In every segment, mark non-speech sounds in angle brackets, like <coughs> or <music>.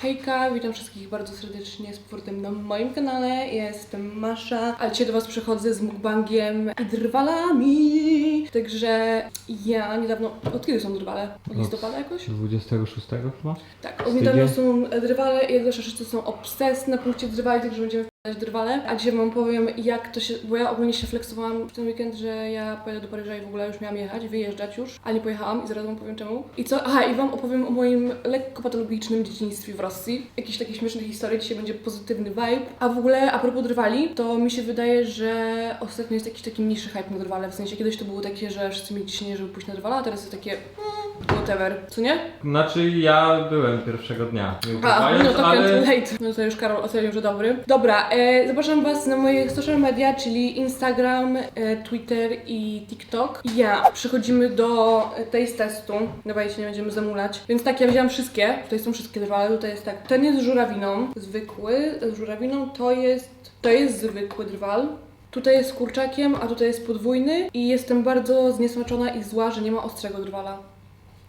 Hejka, witam wszystkich bardzo serdecznie z powrotem na moim kanale. Ja jestem Masza, a dzisiaj do Was przychodzę z mukbangiem i drwalami. Także ja niedawno. Od kiedy są drwale? Od listopada jakoś? 26 chyba? Tak, od niedawna są drwale i jak zawsze wszyscy są obses na punkcie drwali, także będziemy drwale. A dzisiaj Wam powiem, jak to się. Bo ja ogólnie się flexowałam w ten weekend, że ja pojadę do Paryża i w ogóle już miałam jechać, wyjeżdżać już, a nie pojechałam i zaraz Wam powiem czemu. I co? Aha, i Wam opowiem o moim lekko patologicznym dzieciństwie w Rosji. Jakieś takie śmieszne historie, dzisiaj będzie pozytywny vibe. A w ogóle, a propos drwali, to mi się wydaje, że ostatnio jest jakiś taki mniejszy hype na drwale. W sensie kiedyś to było takie, że wszyscy mieli ciśnienie, żeby pójść na drwala, a teraz jest takie. Mm, whatever. Co nie? Znaczy ja byłem pierwszego dnia, nie A, ukrywając, no to ale... late. No to już Karol ocenił, że dobry. Dobra, e, zapraszam Was na moje social media, czyli Instagram, e, Twitter i TikTok. Ja przechodzimy do e, taste testu. Dawajcie, nie będziemy zamulać. Więc tak, ja wzięłam wszystkie. Tutaj są wszystkie drwale, tutaj jest tak. Ten jest z żurawiną, zwykły. Z żurawiną to jest, to jest zwykły drwal. Tutaj jest z kurczakiem, a tutaj jest podwójny i jestem bardzo zniesmaczona i zła, że nie ma ostrego drwala.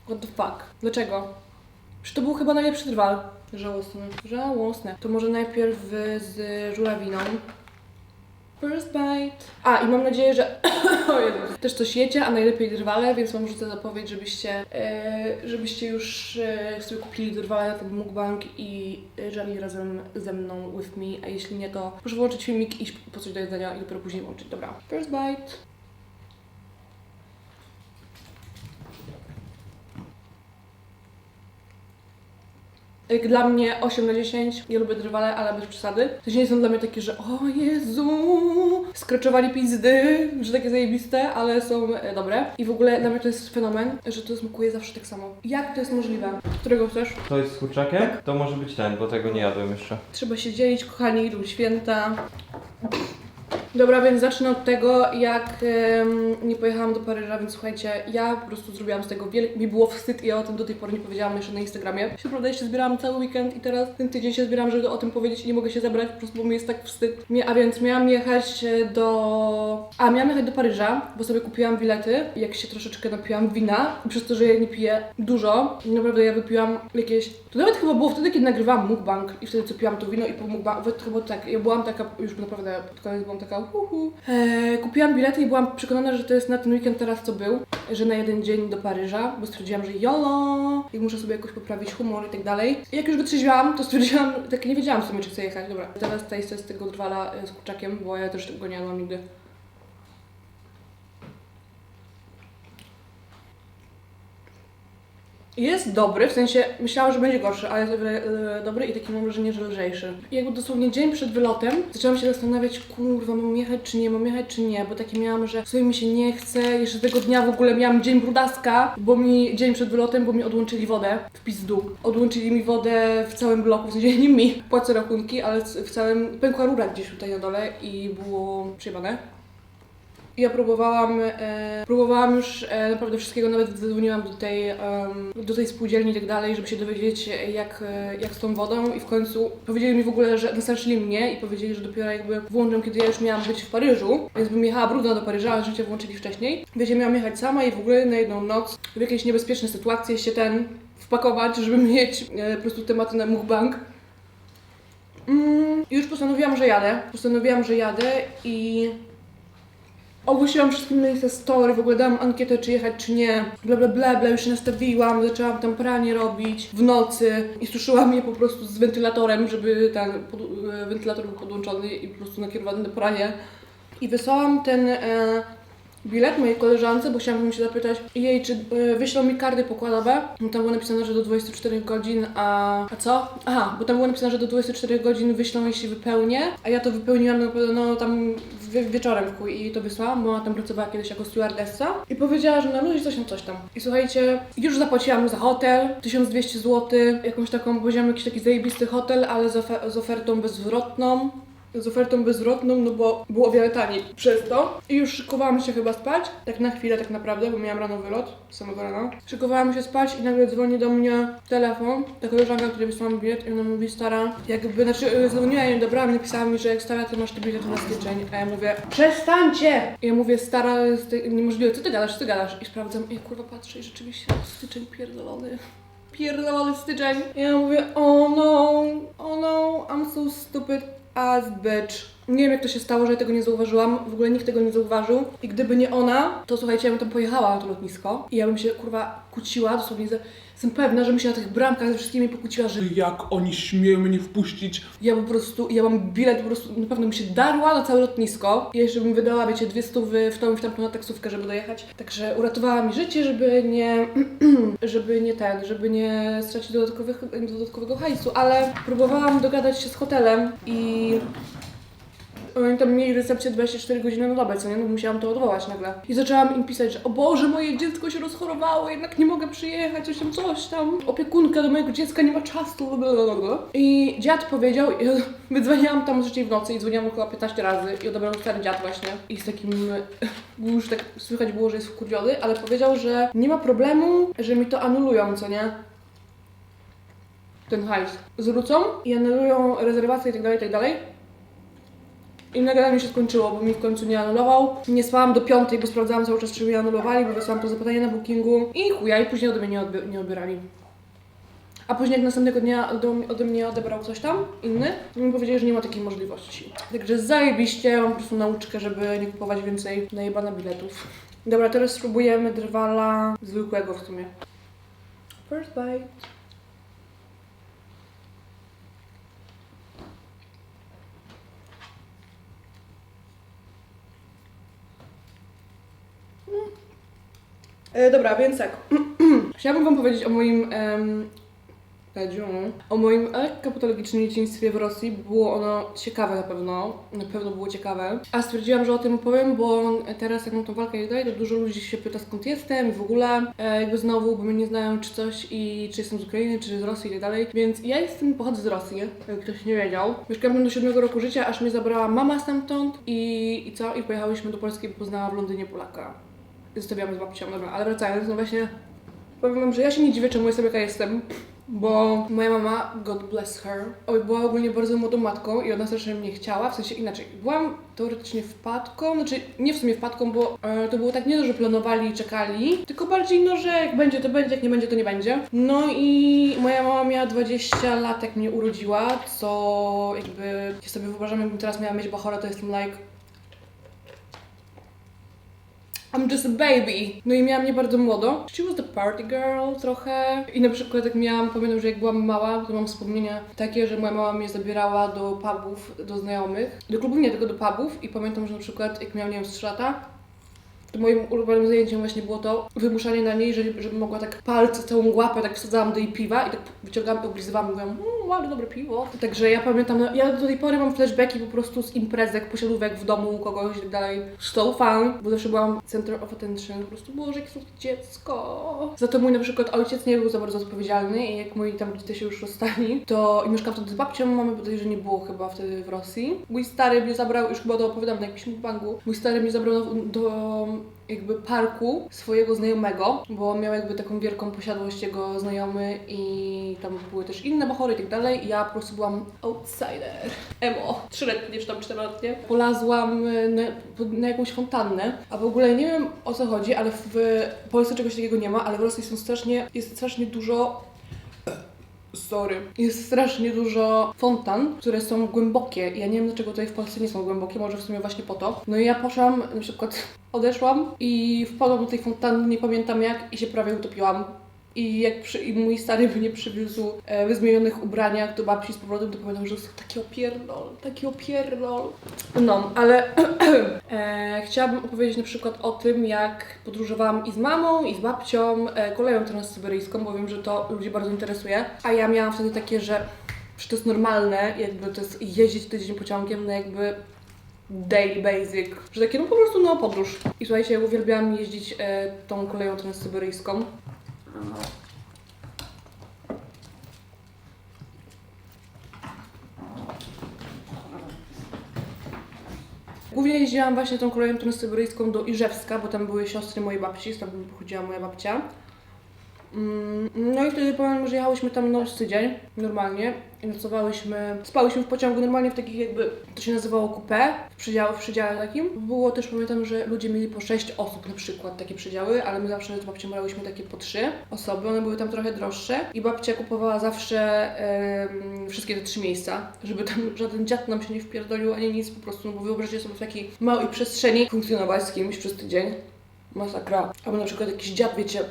What the fuck? Dlaczego? Przecież to był chyba najlepszy drwal. Żałosne. Żałosne. To może najpierw z żurawiną. First bite. A, i mam nadzieję, że <coughs> też coś jecie, a najlepiej drwale, więc wam rzucę zapowiedź, żebyście, e, żebyście już e, sobie kupili drwale ten mukbang i żarli razem ze mną with me, a jeśli nie, to proszę włączyć filmik, iść po coś do jedzenia i dopiero później włączyć. Dobra. First bite. Jak dla mnie 8 na 10, ja lubię drwale, ale bez przesady. To nie są dla mnie takie, że o Jezu, skraczowali pizdy, że takie zajebiste, ale są e, dobre. I w ogóle dla mnie to jest fenomen, że to smakuje zawsze tak samo. Jak to jest możliwe? Którego chcesz? To jest z kurczakiem? To może być ten, bo tego nie jadłem jeszcze. Trzeba się dzielić, kochani, idą święta. Dobra, więc zacznę od tego, jak nie pojechałam do Paryża, więc słuchajcie, ja po prostu zrobiłam z tego wiele... Mi było wstyd i ja o tym do tej pory nie powiedziałam jeszcze na Instagramie. Się naprawdę jeszcze zbierałam cały weekend i teraz ten tydzień się zbieram, żeby o tym powiedzieć i nie mogę się zebrać, po prostu bo mi jest tak wstyd. Mia- A więc miałam jechać e, do... A, miałam jechać do Paryża, bo sobie kupiłam bilety jak się troszeczkę napiłam wina, i przez to, że ja nie piję dużo, naprawdę ja wypiłam jakieś... To nawet chyba było wtedy, kiedy nagrywałam mukbang i wtedy co piłam to wino i po mukbang, chyba tak, ja byłam taka, już naprawdę pod koniec byłam taka Eee, kupiłam bilety i byłam przekonana, że to jest na ten weekend teraz co był, że na jeden dzień do Paryża, bo stwierdziłam, że jolo i muszę sobie jakoś poprawić humor i tak dalej. Jak już wytrzeźwiałam, to stwierdziłam, <laughs> tak nie wiedziałam w sumie, czy chcę jechać. Dobra, teraz tutaj z tego drwala e, z kurczakiem, bo ja też tego nie jadłam nigdy. Jest dobry, w sensie myślałam, że będzie gorszy, ale jest e, dobry i taki mam wrażenie, że lżejszy. I jakby dosłownie dzień przed wylotem zaczęłam się zastanawiać, kurwa, mam jechać czy nie, mam jechać czy nie, bo takie miałam, że sobie mi się nie chce. Jeszcze tego dnia w ogóle miałam dzień brudaska, bo mi dzień przed wylotem, bo mi odłączyli wodę w pizdu. Odłączyli mi wodę w całym bloku, w sensie nie mi, płacę rachunki, ale w całym, pękła rura gdzieś tutaj na dole i było przejebane. Ja próbowałam, e, próbowałam już e, naprawdę wszystkiego, nawet zadzwoniłam do tej, do tej spółdzielni i tak dalej, żeby się dowiedzieć e, jak, e, jak z tą wodą i w końcu powiedzieli mi w ogóle, że nastraszyli mnie i powiedzieli, że dopiero jakby włączą, kiedy ja już miałam być w Paryżu, więc bym jechała brudna do Paryża, ale życie włączyli wcześniej. Wiecie, miałam jechać sama i w ogóle na jedną noc w jakieś niebezpieczne sytuacje się ten wpakować, żeby mieć e, po prostu tematy na mukbang. Mm, już postanowiłam, że jadę. Postanowiłam, że jadę i Ogłosiłam wszystkim na Insta story, w ogóle dałam ankietę, czy jechać, czy nie. Bla, bla, bla, bla, już się nastawiłam, zaczęłam tam pranie robić w nocy i suszyłam je po prostu z wentylatorem, żeby ten pod, e, wentylator był podłączony i po prostu nakierowany na pranie. I wysłałam ten e, bilet mojej koleżance, bo chciałam się zapytać jej, czy e, wyślą mi karty pokładowe. No tam było napisane, że do 24 godzin, a... A co? Aha, bo tam było napisane, że do 24 godzin wyślą, jeśli wypełnię, a ja to wypełniłam no, no tam wie, wieczorem w chuj i to wysłałam, bo ona tam pracowała kiedyś jako stewardessa i powiedziała, że na luzie coś tam, coś tam. I słuchajcie, już zapłaciłam za hotel 1200 zł, jakąś taką, powiedziałam jakiś taki zajebisty hotel, ale z, ofer- z ofertą bezzwrotną. Z ofertą bezzwrotną, no bo było o wiele taniej przez to. I już szykowałam się chyba spać, tak na chwilę tak naprawdę, bo miałam rano wylot, samego rana. Szykowałam się spać i nagle dzwoni do mnie telefon, ta koleżanka, której wysłałam bilet i ona mówi, stara, jakby, znaczy y, dzwoniła i dobrała napisała mi, że jak stara, to masz te bilety na styczeń. A ja mówię, przestańcie! I ja mówię, stara, jest niemożliwe, co ty gadasz, co ty gadasz? I sprawdzam, i kurwa patrzę i rzeczywiście styczeń pierdolony pierdolony styczeń. I ja mówię, o no, so stupid bitch. Nie wiem jak to się stało, że ja tego nie zauważyłam. W ogóle nikt tego nie zauważył. I gdyby nie ona, to słuchajcie, ja bym tam pojechała na to lotnisko i ja bym się kurwa kłóciła, dosłownie ze- jestem pewna, że bym się na tych bramkach ze wszystkimi pokłóciła, że Jak oni śmieją mnie wpuścić? ja po prostu, ja mam bilet, po prostu na pewno bym się darła na całe lotnisko i jeszcze bym wydała, wiecie, dwie stówy w tą i w tamtą na taksówkę, żeby dojechać. Także uratowała mi życie, żeby nie, <clears throat> żeby nie ten, żeby nie stracić dodatkowych, dodatkowego hajsu, ale próbowałam dogadać się z hotelem i oni tam mieli recepcję 24 godziny na dobę, co nie? No musiałam to odwołać nagle. I zaczęłam im pisać, że o Boże, moje dziecko się rozchorowało, jednak nie mogę przyjechać, coś tam, coś tam. Opiekunka do mojego dziecka nie ma czasu, blablabla. I dziad powiedział, i <laughs> wydzwoniłam tam trzeciej w nocy i dzwoniłam mu chyba 15 razy i odebrał stary dziad właśnie. I z takim, <laughs> już tak słychać było, że jest wkurwiony, ale powiedział, że nie ma problemu, że mi to anulują, co nie? Ten hajs. Zwrócą i anulują rezerwacje i tak dalej, i. I nagle mi się skończyło, bo mi w końcu nie anulował. Nie spałam do piątej, bo sprawdzałam cały czas, czy mi anulowali, bo wysłałam to zapytanie na bookingu. I chuja, i później ode mnie nie, odbi- nie odbierali. A później jak następnego dnia ode, ode mnie odebrał ktoś tam, inny, to mi powiedzieli, że nie ma takiej możliwości. Także zajebiście, mam po prostu nauczkę, żeby nie kupować więcej najebane biletów. Dobra, teraz spróbujemy drwala zwykłego w sumie. First bite. Dobra, więc tak. <clears throat> Chciałabym Wam powiedzieć o moim. em, o moim lekko patologicznym dzieciństwie w Rosji. Było ono ciekawe na pewno. Na pewno było ciekawe. A stwierdziłam, że o tym opowiem, bo teraz jak mam tą walkę i dalej, to dużo ludzi się pyta skąd jestem i w ogóle. E, jakby znowu, bo mnie nie znają czy coś i czy jestem z Ukrainy, czy z Rosji i tak dalej. Więc ja jestem, pochodzę z Rosji, jak ktoś nie wiedział. Mieszkałam do siódmego roku życia, aż mnie zabrała mama stamtąd i, i co? I pojechałyśmy do Polski, bo poznałam w Londynie Polaka. Zostawiamy z babcią, dobra, ale wracając, no właśnie powiem wam, że ja się nie dziwię, czemu jestem jaka jestem, bo moja mama, God bless her, była ogólnie bardzo młodą matką i ona strasznie mnie chciała, w sensie inaczej, byłam teoretycznie wpadką, znaczy nie w sumie wpadką, bo e, to było tak nie to, że planowali i czekali, tylko bardziej no, że jak będzie to będzie, jak nie będzie to nie będzie. No i moja mama miała 20 lat jak mnie urodziła, co jakby, jak sobie wyobrażam, jakbym teraz miała mieć bachora, to jestem like, I'm just a baby. No i miałam mnie bardzo młodo. She was the party girl trochę. I na przykład jak miałam, pamiętam, że jak byłam mała, to mam wspomnienia takie, że moja mama mnie zabierała do pubów, do znajomych. Do klubów nie, tylko do pubów. I pamiętam, że na przykład jak miałam, nie wiem, z 3 lata, moim ulubionym zajęciem właśnie było to wymuszanie na niej, żeby, żeby mogła tak palce, całą łapę tak wsadzałam do jej piwa i tak wyciągałam i oblizywałam i mówiłam, mmm, dobre piwo. Także ja pamiętam, no, ja do tej pory mam flashbacki po prostu z imprezek, posiadówek w domu kogoś i tak dalej. So fun, bo zawsze byłam center of attention, po prostu, boże, jakie słodkie dziecko. Za to mój na przykład ojciec nie był za bardzo odpowiedzialny i jak moi tam rodzice się już rozstali, to i mieszkałam wtedy z babcią, mamy bodaj, że nie było chyba wtedy w Rosji. Mój stary mnie zabrał, już chyba to opowiadam na jakimś bangu, mój stary mnie zabrał do, do jakby parku swojego znajomego, bo miał jakby taką wielką posiadłość jego znajomy i tam były też inne bachory i tak dalej ja po prostu byłam outsider. Emo, trzyletnie czy tam czteroletnie. Polazłam y, na, na jakąś fontannę, a w ogóle nie wiem o co chodzi, ale w Polsce czegoś takiego nie ma, ale w Rosji są strasznie, jest strasznie dużo Sorry. Jest strasznie dużo fontan, które są głębokie. Ja nie wiem dlaczego tutaj w Polsce nie są głębokie, może w sumie właśnie po to. No i ja poszłam, na przykład <laughs> odeszłam i wpadłam do tej fontanny, nie pamiętam jak, i się prawie utopiłam. I jak przy, i mój stary mnie przywiózł e, w zmienionych ubraniach do babci z powrotem, to pamiętam, że jest taki opierdol, taki opierdol. No, ale <clears throat> e, chciałabym opowiedzieć na przykład o tym, jak podróżowałam i z mamą, i z babcią e, koleją transsyberyjską, bo wiem, że to ludzi bardzo interesuje. A ja miałam wtedy takie, że że to jest normalne, jakby to jest jeździć tydzień pociągiem na jakby daily basic, że takie no po prostu no podróż. I słuchajcie, ja uwielbiałam jeździć e, tą koleją transsyberyjską. Głównie jeździłam właśnie tą koleją transsyberyjską do Iżewska, bo tam były siostry mojej babci, stąd pochodziła moja babcia. Mm, No i wtedy pamiętam, że jechałyśmy tam no tydzień, normalnie. I nocowałyśmy, spałyśmy w pociągu normalnie w takich jakby, to się nazywało coupé, w przedziale, w przedziale takim. Było też, pamiętam, że ludzie mieli po 6 osób na przykład takie przedziały, ale my zawsze z babcią brałyśmy takie po 3 osoby, one były tam trochę droższe i babcia kupowała zawsze em, wszystkie te trzy miejsca, żeby tam <laughs> żaden dziad nam się nie wpierdolił ani nic, po prostu, no bo wyobraźcie sobie w takiej małej przestrzeni funkcjonować z kimś przez tydzień. Masakra. Albo na przykład jakiś dziad, wiecie,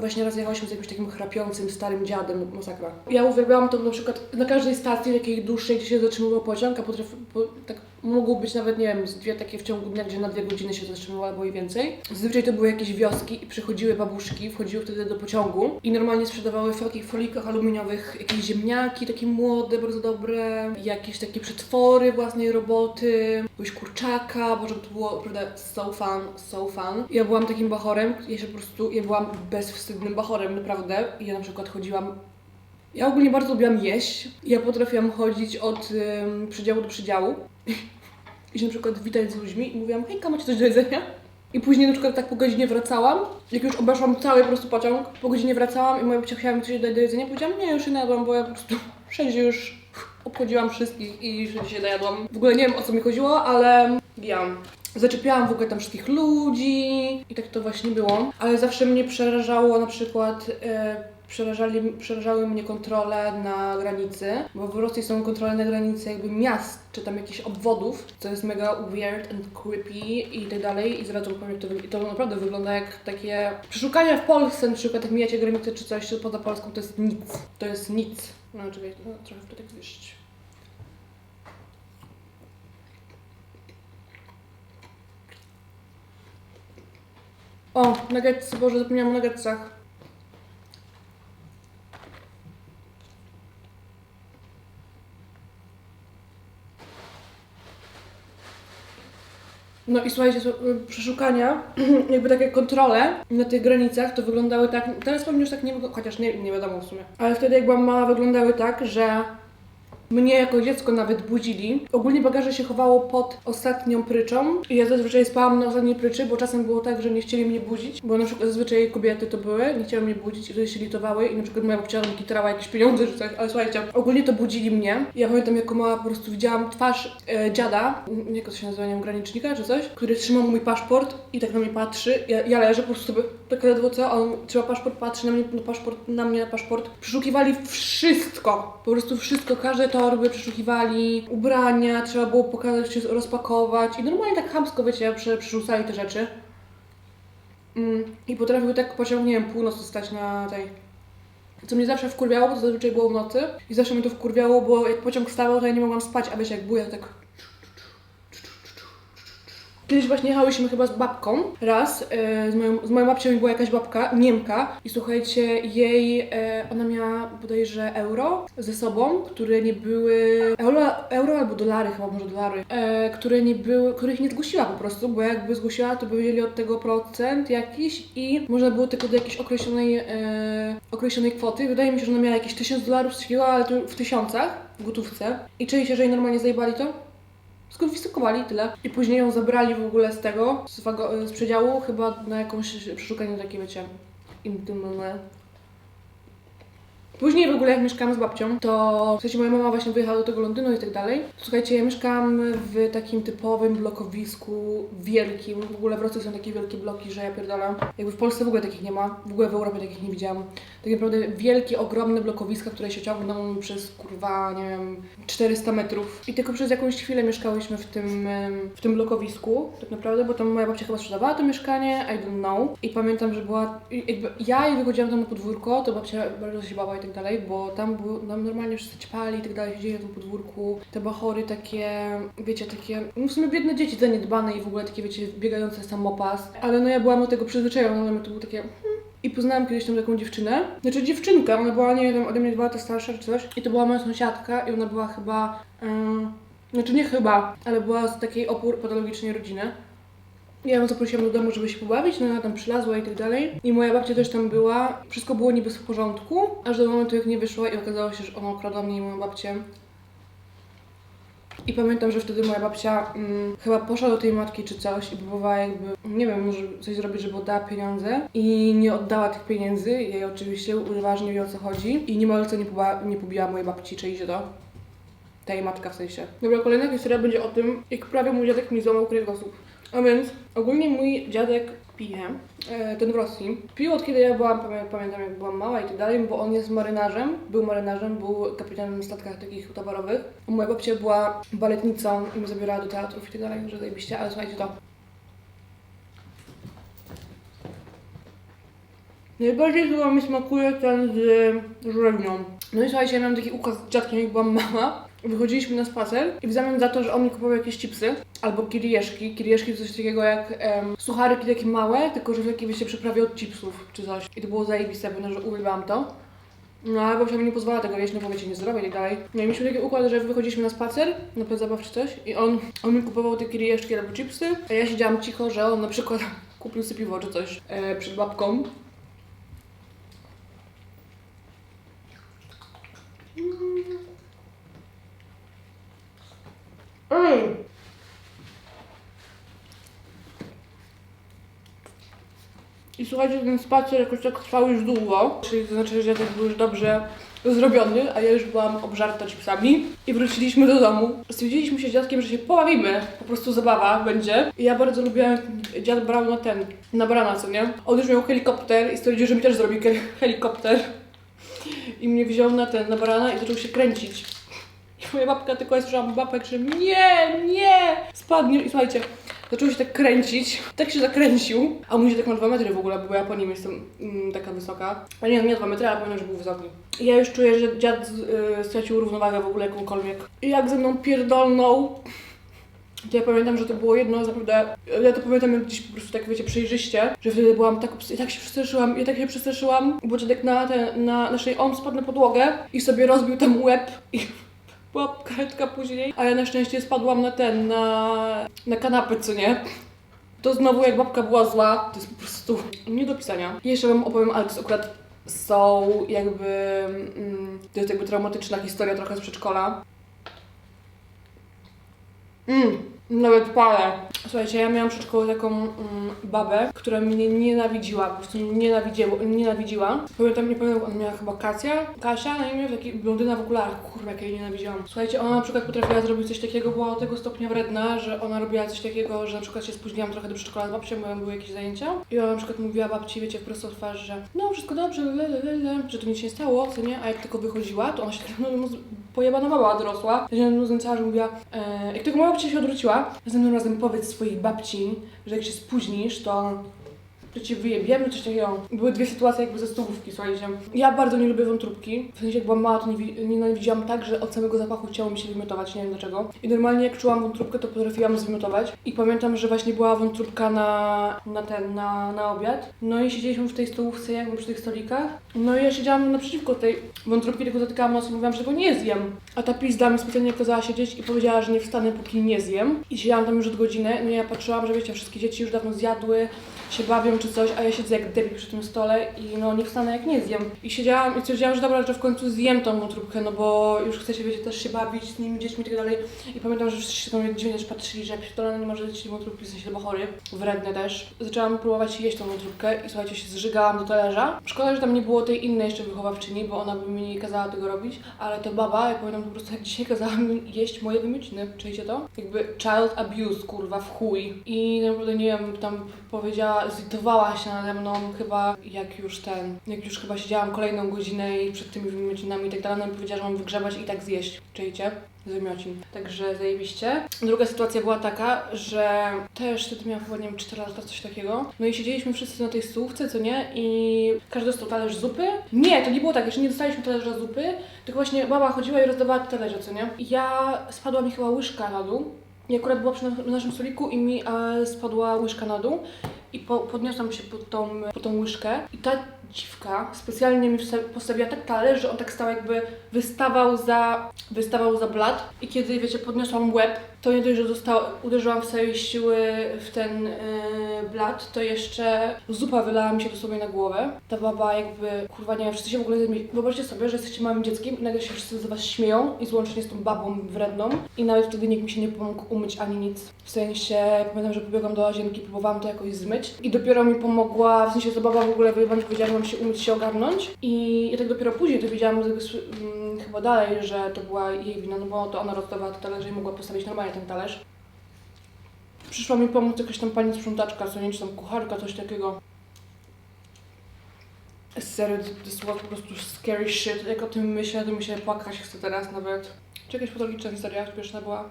właśnie raz jechałyśmy z jakimś takim chrapiącym, starym dziadem, masakra. Ja uwielbiałam to na przykład na każdej stacji takiej dłuższej, gdzie się zatrzymywał pociąg, a potrafi, po, tak mogło być nawet, nie wiem, dwie takie w ciągu dnia, gdzie na dwie godziny się zatrzymywało albo i więcej. Zazwyczaj to były jakieś wioski i przychodziły babuszki, wchodziły wtedy do pociągu i normalnie sprzedawały w takich folikach aluminiowych jakieś ziemniaki, takie młode, bardzo dobre, jakieś takie przetwory własnej roboty, jakiegoś kurczaka, bo to było, prawda, so fun, so fun. Ja byłam takim bachorem, ja się po prostu, ja byłam bezwstydnym bachorem, naprawdę. I ja na przykład chodziłam ja ogólnie bardzo lubiłam jeść. Ja potrafiłam chodzić od przedziału do przedziału i się na przykład witać z ludźmi i mówiłam, hejka, macie coś do jedzenia? I później na przykład tak po godzinie wracałam, jak już obeszłam cały po prostu pociąg, po godzinie wracałam i moja babcia chciała mi coś dać do jedzenia, powiedziałam, nie, już się najadłam, bo ja po prostu <laughs> wszędzie już obchodziłam wszystkich i wszędzie się najadłam. W ogóle nie wiem o co mi chodziło, ale ja Zaczepiałam w ogóle tam wszystkich ludzi i tak to właśnie było. Ale zawsze mnie przerażało na przykład, e, przerażali, przerażały mnie kontrole na granicy, bo w Rosji są kontrole na granicy jakby miast, czy tam jakichś obwodów, co jest mega weird and creepy i tak dalej. I zaraz powiem, jak to, naprawdę wygląda jak takie przeszukania w Polsce, na przykład jak mijacie granicę czy coś poza Polską, to jest nic. To jest nic. No czekaj, no, trochę w to tak wyjść. O, nuggetsy, Boże, zapomniałam o nuggetsach. No i słuchajcie, przeszukania, <clears throat> jakby takie kontrole na tych granicach, to wyglądały tak, teraz pewnie już tak nie chociaż nie, nie wiadomo w sumie. Ale wtedy jak byłam mała, wyglądały tak, że mnie jako dziecko nawet budzili. Ogólnie bagaże się chowało pod ostatnią pryczą i ja zazwyczaj spałam na ostatniej pryczy, bo czasem było tak, że nie chcieli mnie budzić, bo na przykład zazwyczaj kobiety to były, nie chciały mnie budzić i wtedy się litowały i na przykład moja babcia mi kitrała jakieś pieniądze czy coś, ale słuchajcie, ogólnie to budzili mnie. Ja pamiętam jako mała po prostu widziałam twarz e, dziada, m, jak to się nazywa, nie wiem, granicznika czy coś, który trzymał mój paszport i tak na mnie patrzy. Ja, ja leżę po prostu sobie tak ledwo co, on trzyma paszport, patrzy na mnie, na paszport, na mnie na paszport. Przeszukiwali wszystko, po prostu wszystko, każde torby przeszukiwali, ubrania, trzeba było pokazać, czy rozpakować i normalnie tak chamsko, wiecie, prze, przerzucali te rzeczy. Mm, I potrafiły tak pociąg, nie wiem, północy stać na tej co mnie zawsze wkurwiało, bo to zazwyczaj było w nocy. I zawsze mnie to wkurwiało, bo jak pociąg stawał, to ja nie mogłam spać, a wiecie, jak buja, tak... Kiedyś właśnie jechałyśmy chyba z babką raz, e, z, moją, z moją babcią była jakaś babka, Niemka i słuchajcie, jej, e, ona miała bodajże euro ze sobą, które nie były, euro, euro albo dolary, chyba może dolary, e, które nie były, których nie zgłosiła po prostu, bo jakby zgłosiła, to by wzięli od tego procent jakiś i można było tylko do jakiejś określonej, e, określonej kwoty. Wydaje mi się, że ona miała jakieś 1000 dolarów stwierdziła, ale to w tysiącach, w gotówce. I czuli się, że jej normalnie zajebali to? Skonfiskowali tyle. I później ją zabrali w ogóle z tego, z, wago- z przedziału, chyba na jakąś przeszukanie takie, wiecie, intymne. Później w ogóle jak mieszkałam z babcią, to w sensie moja mama właśnie wyjechała do tego Londynu i tak dalej. Słuchajcie, ja mieszkałam w takim typowym blokowisku wielkim. W ogóle w Rosji są takie wielkie bloki, że ja pierdolę. Jakby w Polsce w ogóle takich nie ma. W ogóle w Europie takich nie widziałam. Tak naprawdę wielkie, ogromne blokowiska, które się ciągną przez kurwa, nie wiem, 400 metrów. I tylko przez jakąś chwilę mieszkałyśmy w tym, w tym blokowisku, tak naprawdę, bo tam moja babcia chyba sprzedawała to mieszkanie, I don't know. I pamiętam, że była, jakby ja jak wychodziłam tam na podwórko, to babcia bardzo się bała i tak dalej, bo tam, był, tam normalnie wszyscy ćpali i tak dalej, siedzieli na tym podwórku. Te bachory takie, wiecie, takie, no w sumie biedne dzieci zaniedbane i w ogóle takie, wiecie, biegające samopas. Ale no ja byłam do tego przyzwyczajona, mnie to było takie, i poznałam kiedyś tam taką dziewczynę. Znaczy dziewczynkę, ona była, nie wiem, ode mnie dwa lata starsza czy coś. I to była moja sąsiadka i ona była chyba... ym, znaczy nie chyba, ale była z takiej opór patologicznej rodziny. Ja ją zaprosiłam do domu, żeby się pobawić, no ona tam przylazła i tak dalej. I moja babcia też tam była. Wszystko było niby w porządku, aż do momentu jak nie wyszła i okazało się, że ona okradła mnie i moją babcię. I pamiętam, że wtedy moja babcia mm, chyba poszła do tej matki czy coś i próbowała jakby, nie wiem, może coś zrobić, żeby oddała pieniądze i nie oddała tych pieniędzy. Jej oczywiście używała, że nie wie o co chodzi i niemalże nie, poba, nie pobiła mojej babci, czy. Ta jej matka w sensie. Dobra, kolejna historia będzie o tym, jak prawie mój dziadek mi złamał kręgosłup. A więc ogólnie mój dziadek pije, e, ten w Rosji. Pił od kiedy ja byłam, pamię- pamiętam jak byłam mała i tak dalej, bo on jest marynarzem, był marynarzem, był kapitanem statkach takich towarowych. Moja babcia była baletnicą i mnie zabierała do teatrów i tak dalej, że zajebiście, ale słuchajcie to. Najbardziej chyba mi smakuje ten z żurewnią. No i słuchajcie, ja miałam taki ukaz z dziadkiem, jak byłam mała. Wychodziliśmy na spacer i w zamian za to, że on mi kupował jakieś chipsy albo kirieszki. Kirieszki to coś takiego jak em, takie małe, tylko że w takiej wiecie przyprawie od chipsów czy coś. I to było zajebiste, bo że uwielbiałam to. No ale babcia mi nie pozwala tego jeść, no bo wiecie, nie zdrowie i tak dalej. No i mieliśmy taki układ, że wychodziliśmy na spacer, na plac zabaw czy coś i on, on mi kupował te kirieszki albo chipsy, a ja siedziałam cicho, że on na przykład <laughs> kupił sobie piwo czy coś e, przed babką. Ej! I słuchajcie, ten spacer jakoś tak trwał już długo, czyli to znaczy, że tak był już dobrze zrobiony, a ja już byłam obżarta chipsami i wróciliśmy do domu. Stwierdziliśmy się z dziadkiem, że się pobawimy, po prostu zabawa będzie. I ja bardzo lubiłam, jak dziad brał na ten, na brana, co nie? On już miał helikopter i stwierdził, że mi też zrobi helikopter. I mnie wziął na ten, na barana i zaczął się kręcić. I moja babka tylko ja słyszałam babek, że nie, nie, spadnie. I słuchajcie, zaczął się tak kręcić, tak się zakręcił, a mój dziadek ma dwa metry w ogóle, bo ja po nim jestem mm, taka wysoka. A nie, nie dwa metry, ale pamiętam, że był wysoki. I ja już czuję, że dziad y, stracił równowagę w ogóle jakąkolwiek. I jak ze mną pierdolnął, to ja pamiętam, że to było jedno naprawdę, ja to pamiętam gdzieś po prostu tak wiecie, przejrzyście, że wtedy byłam tak, i tak się przestraszyłam, i tak się przestraszyłam, bo dziadek na, na naszej, on spadł na podłogę i sobie rozbił tam łeb i była karetka później, a ja na szczęście spadłam na ten, na, na kanapę, co nie? To znowu jak babka była zła, to jest po prostu nie do pisania. Jeszcze wam opowiem, ale to jest akurat są jakby, mm, to jest jakby traumatyczna historia trochę z przedszkola. Mm, nawet palę. Słuchajcie, ja miałam przed szkołą taką mm, babę, która mnie nienawidziła, po prostu nienawidziła, nienawidziła. Pamiętam, nie pamiętam, ona miała chyba Kasia, Kasia na imię, taki blondyna w okularach, kurwa, jak ja jej nienawidziłam. Słuchajcie, ona na przykład potrafiła zrobić coś takiego, była do tego stopnia wredna, że ona robiła coś takiego, że na przykład się spóźniłam trochę do przedszkola z babcią, bo były jakieś zajęcia i ona na przykład mówiła babci, wiecie, wprost w twarz, że no, wszystko dobrze, le, le, le, le, że to nic się nie stało, co nie? A jak tylko wychodziła, to ona się tak, no, no, pojebana baba dorosła, ja się znęcała, że mówiła, e, jak tylko moja babcia się odwróciła, następnym razem powiedz swojej babci, że jak się spóźnisz, to to ci wyjebiemy, coś takiego. Były dwie sytuacje jakby ze stołówki, słuchajcie. Ja bardzo nie lubię wątróbki. W sensie jak byłam mała, to nie, wi- nienawidziłam tak, że od samego zapachu chciało mi się wymiotować, nie wiem dlaczego. I normalnie jak czułam wątróbkę, to potrafiłam zwymiotować. I pamiętam, że właśnie była wątróbka na, na ten, na, na obiad. No i siedzieliśmy w tej stołówce jakby przy tych stolikach. No i ja siedziałam naprzeciwko tej wątróbki, tylko zatykałam nos i mówiłam, że tego nie zjem. A ta pizda mi specjalnie kazała siedzieć i powiedziała, że nie wstanę, póki nie zjem. I siedziałam tam już od godziny. No i ja patrzyłam, że wiecie, wszystkie dzieci już dawno zjadły, się bawią czy coś, a ja siedzę jak debil przy tym stole i no nie wstanę jak nie zjem. I siedziałam i stwierdziłam, że dobra, że w końcu zjem tą wątróbkę, no bo już chcę się, wiecie, też się bawić z nimi, dziećmi i tak dalej. I pamiętam, że wszyscy się jak dziwnie patrzyli, że pierdolona nie może jeść wątróbki, w sensie chyba chory, wredne też. Zaczęłam próbować jeść tą wątróbkę i słuchajcie, się zżygałam do talerza. Szkoda, że tam nie było tej innej jeszcze wychowawczyni, bo ona by mi nie kazała tego robić, ale ta baba, ja pamiętam po prostu jak dzisiaj kazała mi jeść moje wymiociny, czujecie to? Jakby child abuse, kurwa, w chuj. I naprawdę nie wiem, tam powiedziała, zlitowała się nade mną chyba jak już ten, jak już chyba siedziałam kolejną godzinę i przed tymi wymiocinami i tak dalej, ona mi powiedziała, że mam wygrzebać i tak zjeść, czujecie? Z wymiocin. Także zajebiście. Druga sytuacja była taka, że też wtedy miałam chyba, nie wiem, 4 lata, coś takiego. No i siedzieliśmy wszyscy na tej stołówce, co nie? I każdy dostał talerz zupy. Nie, to nie było tak, jeszcze nie dostaliśmy talerza zupy, tylko właśnie baba chodziła i rozdawała te talerze, co nie? I ja spadła mi chyba łyżka na dół. I akurat była przy na- naszym stoliku i mi e, spadła łyżka na dół i po, podniosłam się pod tą, pod tą łyżkę i ta dziwka. Specjalnie mi postawiła tak talerz, że on tak stał jakby wystawał za, wystawał za blat. I kiedy, wiecie, podniosłam łeb, to nie dość, że uderzyłam w całej siły w ten yy, blat, to jeszcze zupa wylała mi się dosłownie na głowę. Ta baba jakby, kurwa nie wiem, wszyscy się w ogóle, wyobraźcie sobie, że jesteście małym dzieckiem i nagle się wszyscy z was śmieją i złącznie z tą babą wredną i nawet wtedy nikt mi się nie pomógł umyć ani nic. W sensie, pamiętam, że pobiegłam do łazienki, próbowałam to jakoś zmyć i dopiero mi pomogła, w sensie, że baba w ogóle wyjebać, powiedziała, że mam się umyć, się ogarnąć i ja tak dopiero później dowiedziałam, jakby, mm, chyba dalej, że to była jej wina, no bo to ona rozdawała te talerze i mogła postawić normalnie ten talerz. Przyszła mi pomóc jakaś tam pani sprzątaczka, co nie, czy tam kucharka, coś takiego. Serio, to- słowo po prostu scary shit. Jak o tym myślę, to mi się płakać chce teraz nawet. Czy jakaś patologiczna historia śmieszna była?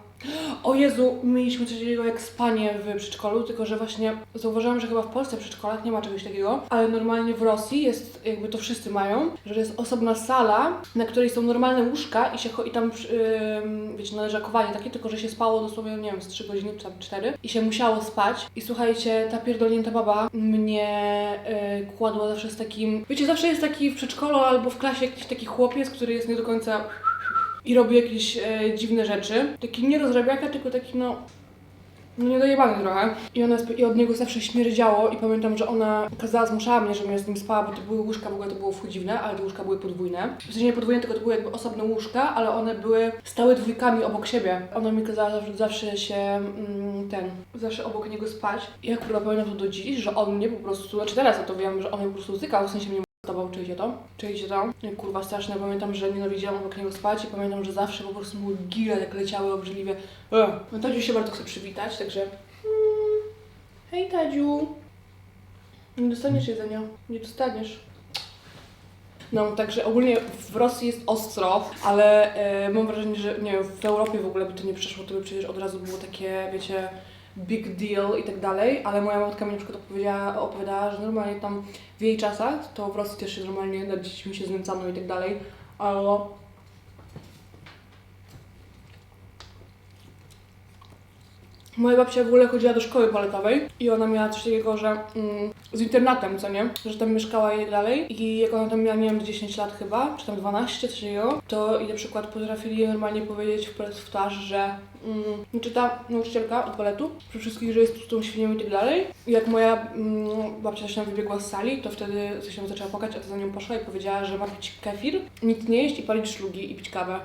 O Jezu, mieliśmy coś takiego jak spanie w przedszkolu, tylko że właśnie zauważyłam, że chyba w Polsce w przedszkolach nie ma czegoś takiego, ale normalnie w Rosji jest, jakby to wszyscy mają, że jest osobna sala, na której są normalne łóżka i się i tam, yy, wiecie, należakowanie takie, tylko że się spało dosłownie, nie wiem, z 3 godziny czy tam 4 i się musiało spać. I słuchajcie, ta pierdolnięta baba mnie yy, kładła zawsze z takim, wiecie, zawsze jest taki w przedszkolu albo w klasie jakiś taki chłopiec, który jest nie do końca i robi jakieś e, dziwne rzeczy. Taki nie rozrabiaka, tylko taki no... No niedojebany trochę. I, ona, I od niego zawsze śmierdziało i pamiętam, że ona kazała, zmuszała mnie, żebym ja z nim spała, bo to były łóżka, w ogóle to było w dziwne, ale te łóżka były podwójne. W sensie nie podwójne, tylko to były jakby osobne łóżka, ale one były stały dwójkami obok siebie. Ona mi kazała zawsze, zawsze się mm, ten, zawsze obok niego spać. I ja kurwa pamiętam to do dziś, że on mnie po prostu, znaczy teraz ja to wiem, że on mnie po prostu zykał, w sensie mnie Tobą, czujecie to? Czujecie to? Kurwa straszne, pamiętam, że nienawidziłam obok niego spać i pamiętam, że zawsze po prostu mu gile tak leciały obrzydliwie. Ech. No Tadziu się bardzo chce przywitać, także... Mm. Hej Tadziu! Nie dostaniesz jedzenia. Nie dostaniesz. No, także ogólnie w Rosji jest ostro, ale e, mam wrażenie, że nie wiem, w Europie w ogóle by to nie przeszło, to by przecież od razu było takie, wiecie, big deal i tak dalej, ale moja matka mi na przykład opowiedziała, opowiadała, że normalnie tam w jej czasach, to w Rosji też się normalnie nad dziećmi się znęcano i tak dalej, ale... Moja babcia w ogóle chodziła do szkoły baletowej i ona miała coś takiego, że mm, z internatem, co nie? Że tam mieszkała i dalej. I jak ona tam miała, nie wiem, 10 lat chyba, czy tam 12, coś takiego, to i na przykład potrafili normalnie powiedzieć wprost w twarz, że mm, znaczy ta nauczycielka od baletu, przy wszystkich, że jest tą świnią i tak dalej. I jak moja mm, babcia się tam wybiegła z sali, to wtedy tam zaczęła płakać, a to za nią poszła i powiedziała, że ma pić kefir, nic nie jeść i palić szlugi i pić kawę.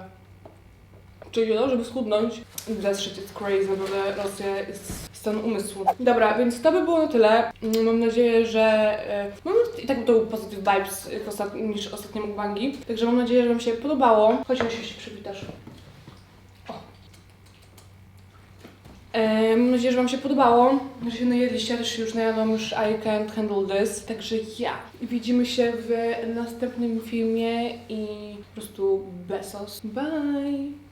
Czyli no, żeby schudnąć. That shit is crazy, naprawdę Rosja jest stan umysłu. Dobra, więc to by było na tyle. Mm, Mam nadzieję, że... e, Mam i tak to był positive vibes ostat... niż ostatnie mukbangi. Także mam nadzieję, że Wam się podobało. Chodź, się się przywitasz. E, mam nadzieję, że Wam się podobało, że się najedliście, też się już najadłam, już I can't handle this, także ja. I widzimy się w następnym filmie i po prostu besos. Bye!